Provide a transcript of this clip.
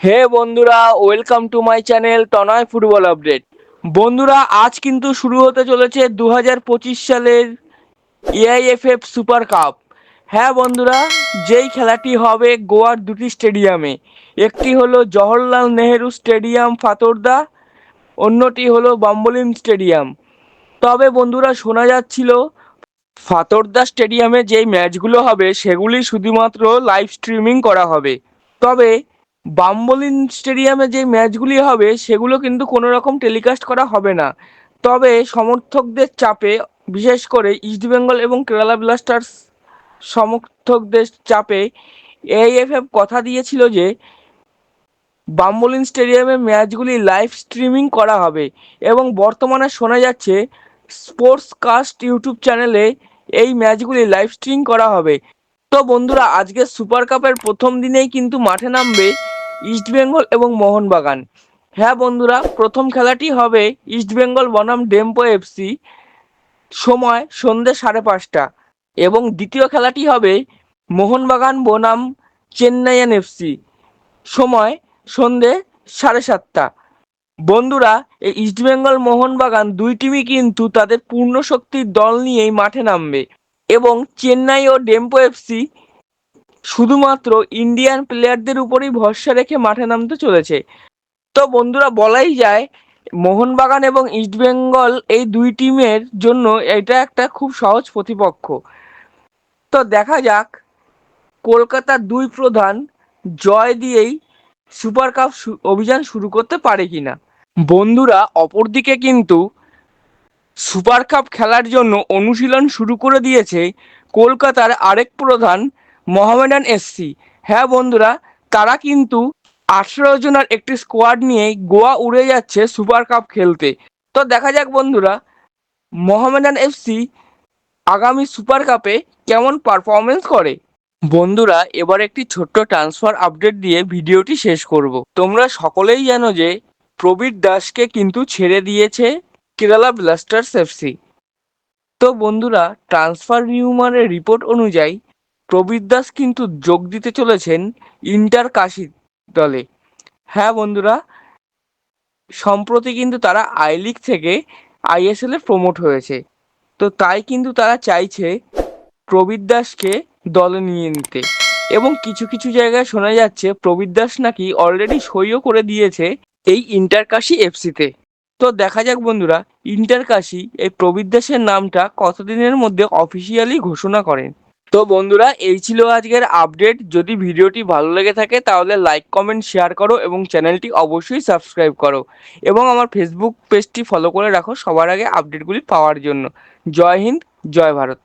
হে বন্ধুরা welcome to my channel Tonoy football update বন্ধুরা, আজ কিন্তু শুরু হতে চলেছে দু হাজার পঁচিশ সালের এআইএফএফ সুপার কাপ হ্যাঁ বন্ধুরা, যেই খেলাটি হবে গোয়ার দুটি স্টেডিয়ামে। একটি হলো জওহরলাল নেহেরু স্টেডিয়াম, ফাতোরদা। অন্যটি হলো বাম্বলিম স্টেডিয়াম। তবে বন্ধুরা, শোনা যাচ্ছিল ফাতোরদা স্টেডিয়ামে যেই ম্যাচগুলো হবে, সেগুলি শুধুমাত্র লাইভ স্ট্রিমিং করা হবে। তবে বাম্বলিন স্টেডিয়ামে যে ম্যাচগুলি হবে, সেগুলো কিন্তু কোনো রকম টেলিকাস্ট করা হবে না। তবে সমর্থকদের চাপে, বিশেষ করে ইস্টবেঙ্গল এবং কেরালা ব্লাস্টার্স সমর্থকদের চাপে এআইএফএফ কথা দিয়েছিল যে, বাম্বলিন স্টেডিয়ামে ম্যাচগুলি লাইভ স্ট্রিমিং করা হবে এবং বর্তমানে শোনা যাচ্ছে স্পোর্টস কাস্ট ইউটিউব চ্যানেলে এই ম্যাচগুলি লাইভ স্ট্রিম করা হবে। তো বন্ধুরা, আজকে সুপার কাপের প্রথম দিনেই কিন্তু মাঠে নামবে ইস্টবেঙ্গল এবং মোহনবাগান। হ্যাঁ বন্ধুরা, প্রথম খেলাটি হবে ইস্টবেঙ্গল বনাম ডেম্পো এফসি সময় সন্ধ্যে সাড়ে পাঁচটা। এবং দ্বিতীয় খেলাটি হবে মোহনবাগান বনাম চেন্নাইয়ান এফসি সময় সন্ধে সাড়ে সাতটা। বন্ধুরা, এই ইস্টবেঙ্গল মোহনবাগান দুই টিমই কিন্তু তাদের পূর্ণ শক্তির দল নিয়েই মাঠে নামবে। এবং চেন্নাই ও ডেম্পো এফসি শুধুমাত্র ইন্ডিয়ান প্লেয়ারদের উপরই ভরসা রেখে মাঠে নামতে চলেছে। তো বন্ধুরা, বলাই যায়, মোহনবাগান এবং ইস্টবেঙ্গল এই দুই টিমের জন্য এটা একটা খুব সহজ প্রতিপক্ষ। তো দেখা যাক, কলকাতার দুই প্রধান জয় দিয়েই সুপার কাপ অভিযান শুরু করতে পারে কিনা। বন্ধুরা, অপরদিকে কিন্তু সুপার কাপ খেলার জন্য অনুশীলন শুরু করে দিয়েছে কলকাতার আরেক প্রধান মোহামেডান এসসি হ্যাঁ বন্ধুরা, তারা কিন্তু আঠেরো জনের একটি স্কোয়াড নিয়ে গোয়া উড়ে যাচ্ছে সুপার কাপ খেলতে। তো দেখা যাক বন্ধুরা, মোহামেডান এফসি আগামী সুপার কাপে কেমন পারফরমেন্স করে। বন্ধুরা, এবার একটি ছোট্ট ট্রান্সফার আপডেট দিয়ে ভিডিওটি শেষ করব। তোমরা সকলেই জানো যে প্রবীর দাসকে কিন্তু ছেড়ে দিয়েছে কেরালা ব্লাস্টার্স এফসি তো বন্ধুরা ট্রান্সফার রিউমারের রিপোর্ট অনুযায়ী প্রবীর দাস কিন্তু যোগ দিতে চলেছেন ইন্টার কাশি দলে। হ্যাঁ বন্ধুরা, সম্প্রতি কিন্তু তারা আই লিগ থেকে আইএসএল এ প্রমোট হয়েছে। তো তাই কিন্তু তারা চাইছে প্রবীর দাসকে দলে নিয়ে নিতে। এবং কিছু কিছু জায়গায় শোনা যাচ্ছে প্রবীর দাস নাকি অলরেডি সইও করে দিয়েছে এই ইন্টারকাশি এফসিতে তো। দেখা যাক বন্ধুরা ইন্টারকাশি এই প্রবীর দাসের নামটা কতদিনের মধ্যে অফিসিয়ালি ঘোষণা করেন? তো বন্ধুরা, এই ছিল আজকের আপডেট যদি ভিডিওটি ভালো লেগে থাকে, তাহলে লাইক কমেন্ট শেয়ার করো এবং চ্যানেলটি অবশ্যই সাবস্ক্রাইব করো। এবং আমার ফেসবুক পেজটি ফলো করে রাখো সবার আগে আপডেটগুলি পাওয়ার জন্য। জয় হিন্দ, জয় ভারত।